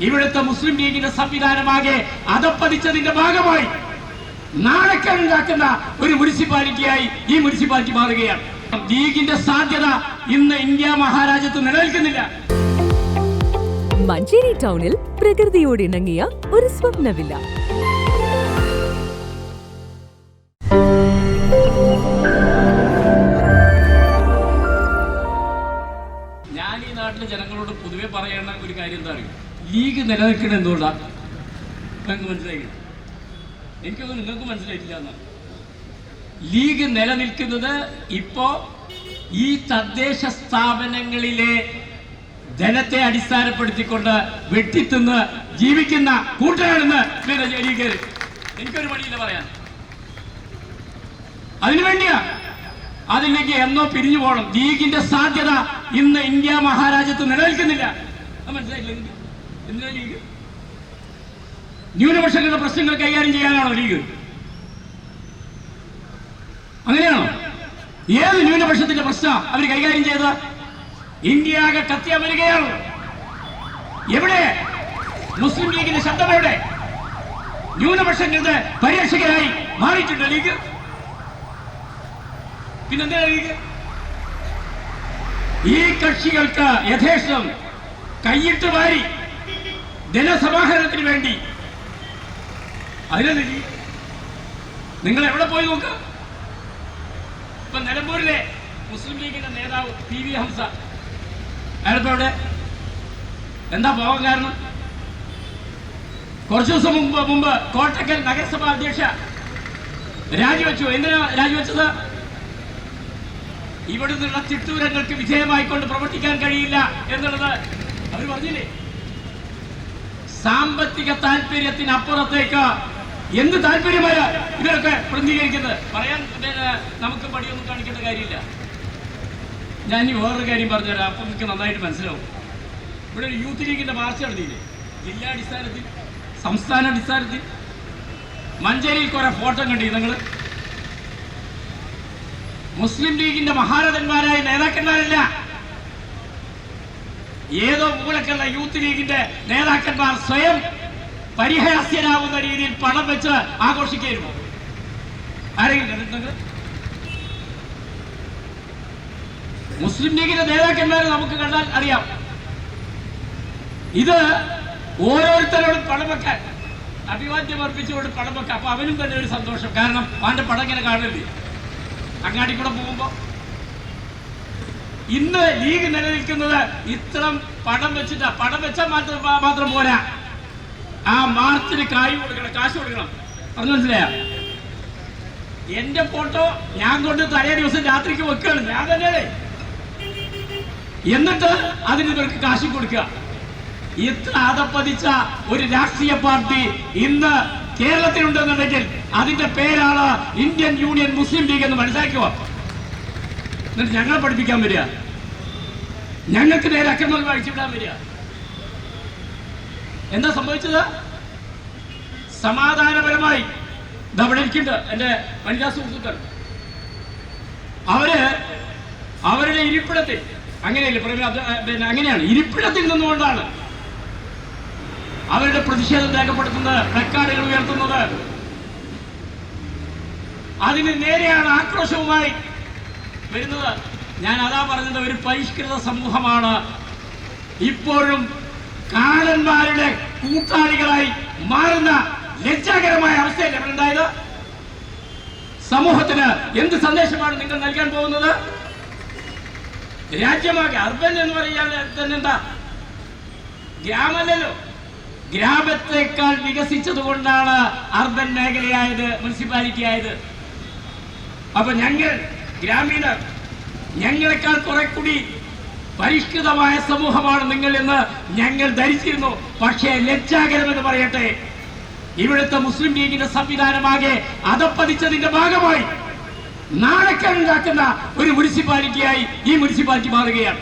ഇവിടുത്തെ മുസ്ലിം ലീഗിന്റെ സംവിധാനമാകെ അതപ്പതിച്ചതിന്റെ ഭാഗമായി നാണക്കേടുണ്ടാക്കുന്ന ഒരു മുനിസിപ്പാലിറ്റിയായി ഈ മുനിസിപ്പാലിറ്റി മാറുകയാണ്. ലീഗിന്റെ സാധ്യത ഇന്ന് ഇന്ത്യ മഹാരാജ്യത്ത് നിലനിൽക്കുന്നില്ല. മഞ്ചേരി ടൗണിൽ പ്രകൃതിയോട് ഇണങ്ങിയ ഒരു സ്വപ്നവില്ല. ഞാൻ ഈ നാട്ടിലെ ജനങ്ങളോട് പൊതുവെ പറയേണ്ട ഒരു കാര്യം എന്താ അറിയും? ലീഗ് നിലനിൽക്കണം എന്തുകൊണ്ടാണ് നിങ്ങൾക്ക് മനസ്സിലായി എനിക്കൊന്നും നിങ്ങൾക്ക് മനസ്സിലായിട്ടില്ല എന്നാണ് ലീഗ് നിലനിൽക്കുന്നത് ഇപ്പോ ഈ തദ്ദേശ സ്ഥാപനങ്ങളിലെ ജനത്തെ അടിസ്ഥാനപ്പെടുത്തിക്കൊണ്ട് വെട്ടിത്തിന്ന് ജീവിക്കുന്ന കൂട്ടരാണെന്ന് ലീഗ് എനിക്കൊരു പണിയില്ല പറയാൻ. അതിനുവേണ്ടിയാ അതില്ലെങ്കിൽ എന്നോ പിരിഞ്ഞു പോകണം. ലീഗിന്റെ സാധ്യത ഇന്ന് ഇന്ത്യ മഹാരാജ്യത്ത് നിലനിൽക്കുന്നില്ല. മനസ്സിലായില്ല? ലീഗ്? ന്യൂനപക്ഷങ്ങളുടെ പ്രശ്നങ്ങൾ കൈകാര്യം ചെയ്യാനാണോ ലീഗ്? അങ്ങനെയാണോ? ഏത് ന്യൂനപക്ഷത്തിന്റെ പ്രശ്നം അവർ കൈകാര്യം ചെയ്ത് ഇന്ത്യ ആകെ കത്തിയ വരികയാണ് എവിടെ? മുസ്ലിം ലീഗിന്റെ ശബ്ദം എവിടെ? ന്യൂനപക്ഷങ്ങളുടെ പരിരക്ഷകരായി മാറിയിട്ടുണ്ട് ലീഗ്? പിന്നെന്താ ലീഗ്? ഈ കക്ഷികൾക്ക് യഥേഷ്ടം കൈയിട്ട് വാരി ധനസമാഹരണത്തിന് വേണ്ടി അതിനെ നിങ്ങൾ എവിടെ പോയി നോക്കുക ഇപ്പൊ നിലമ്പൂരിലെ മുസ്ലിം ലീഗിന്റെ നേതാവ് പി വി ഹംസ. അയാളിപ്പോ എവിടെ? എന്താ പോകാൻ കാരണം? കുറച്ചു ദിവസം മുമ്പ് മുമ്പ് കോട്ടക്കൽ നഗരസഭാ അധ്യക്ഷ രാജിവെച്ചു. എന്തിനാ രാജിവെച്ചത്? ഇവിടുന്നുള്ള നിന്നുള്ള തിട്ടൂരങ്ങൾക്ക് വിധേയമായിക്കൊണ്ട് പ്രവർത്തിക്കാൻ കഴിയില്ല എന്നുള്ളത് അവർ പറഞ്ഞില്ലേ? സാമ്പത്തിക താല്പര്യത്തിനപ്പുറത്തേക്ക് എന്ത് താല്പര്യമായ ഇവരൊക്കെ പ്രതിനിധീകരിക്കുന്നത്? പറയാൻ നമുക്ക് പടിയൊന്നും കാണിക്കേണ്ട കാര്യമില്ല. ഞാൻ ഇനി വേറൊരു കാര്യം പറഞ്ഞുതരാം. അപ്പം എനിക്ക് നന്നായിട്ട് മനസ്സിലാവും. ഇവിടെ ഒരു യൂത്ത് ലീഗിന്റെ മാർച്ച് നടത്തിയില്ലേ? സംസ്ഥാന അടിസ്ഥാനത്തിൽ. മഞ്ചേരിയിൽ കുറെ ഫോട്ടോ കണ്ടി നിങ്ങൾ? മുസ്ലിം ലീഗിന്റെ മഹാരഥന്മാരായ നേതാക്കന്മാരല്ല. ഏതോ മൂലക്കുള്ള യൂത്ത് ലീഗിന്റെ നേതാക്കന്മാർ സ്വയം പരിഹാസ്യരാകുന്ന രീതിയിൽ പണം വെച്ച് ആഘോഷിക്കായിരുന്നു ആരെങ്കിലും? മുസ്ലിം ലീഗിന്റെ നേതാക്കന്മാരെ നമുക്ക് കണ്ടാൽ അറിയാം. ഇത് ഓരോരുത്തരോടും പണം വെക്കാൻ അഭിവാദ്യം അർപ്പിച്ചുകൊണ്ട് പണം വെക്കാം അപ്പൊ അവനും തന്നെ ഒരു സന്തോഷം. കാരണം അവന്റെ പടം ഇങ്ങനെ കാണില്ലേ അങ്ങാടി കൂടെ പോകുമ്പോ ഇന്ന് ലീഗ് നിലനിൽക്കുന്നത് ഇത്തരം പടം വെച്ചിട്ട്. പടം വെച്ചാൽ മാത്രം മാത്രം പോരാ. ആ മാർച്ചിന് കായ് കൊടുക്കണം കാശ് കൊടുക്കണം. പറഞ്ഞു മനസ്സിലായ? എന്റെ ഫോട്ടോ ഞാൻ കൊണ്ട് തലേ ദിവസം രാത്രിക്ക് വെക്കുകയാണ്. ഞാൻ തന്നെ എന്നിട്ട് അതിന് ഇവർക്ക് കാശ് കൊടുക്കുക. ഇത്ര അതപ്പതിച്ച ഒരു രാഷ്ട്രീയ പാർട്ടി ഇന്ന് കേരളത്തിലുണ്ടെന്നുണ്ടെങ്കിൽ അതിന്റെ പേരാണ് ഇന്ത്യൻ യൂണിയൻ മുസ്ലിം ലീഗ് എന്ന് മനസ്സിലാക്കുക എന്നിട്ട് ഞങ്ങളെ പഠിപ്പിക്കാൻ വരിക. ഞങ്ങൾക്ക് നേരെ അക്രമങ്ങൾ അഴിച്ചുവിടാൻ വരിക. എന്താ സംഭവിച്ചത്? സമാധാനപരമായി ഇതവിടെ ഇരിക്കുന്നുണ്ട് എന്റെ വനിതാ സുഹൃത്തുക്കൾ. അവർ അവരുടെ ഇരിപ്പിടത്തിൽ അങ്ങനെയല്ലേ പിന്നെ അങ്ങനെയാണ്. ഇരിപ്പിടത്തിൽ നിന്നുകൊണ്ടാണ് അവരുടെ പ്രതിഷേധം രേഖപ്പെടുത്തുന്നത് പ്ലക്കാർഡുകൾ ഉയർത്തുന്നത്. അതിന് നേരെയാണ് ആക്രോശവുമായി വരുന്നത്. ഞാൻ അതാ പറഞ്ഞത് ഒരു പരിഷ്കൃത സമൂഹമാണ്. ഇപ്പോഴും കാലന്മാരുടെ കൂട്ടാളികളായി മാറുന്ന ലജ്ജാകരമായ അവസ്ഥയല്ലേ ഉണ്ടായത്? സമൂഹത്തിന് എന്ത് സന്ദേശമാണ് നിങ്ങൾ നൽകാൻ പോകുന്നത്? രാജ്യമാകെ അർബൻ എന്ന് പറയാൻ തന്നെ എന്താ? ഗ്രാമല്ലോ ഗ്രാമത്തെക്കാൾ വികസിച്ചത് കൊണ്ടാണ് അർബൻ മേഖലയായത് മുനിസിപ്പാലിറ്റി ആയത് അപ്പൊ ഞങ്ങൾ ഗ്രാമീണർ ഞങ്ങളെക്കാൾ കുറെ കൂടി പരിഷ്കൃതമായ സമൂഹമാണ് നിങ്ങൾ എന്ന് ഞങ്ങൾ ധരിച്ചിരുന്നു. പക്ഷേ ലജ്ജാകരം എന്ന് പറയട്ടെ ഇവിടുത്തെ മുസ്ലിം ലീഗിന്റെ സംവിധാനമാകെ അതപ്പതിച്ചതിന്റെ ഭാഗമായി നാണക്കേടുണ്ടാക്കുന്ന ഒരു മുനിസിപ്പാലിറ്റിയായി ഈ മുനിസിപ്പാലിറ്റി മാറുകയാണ്.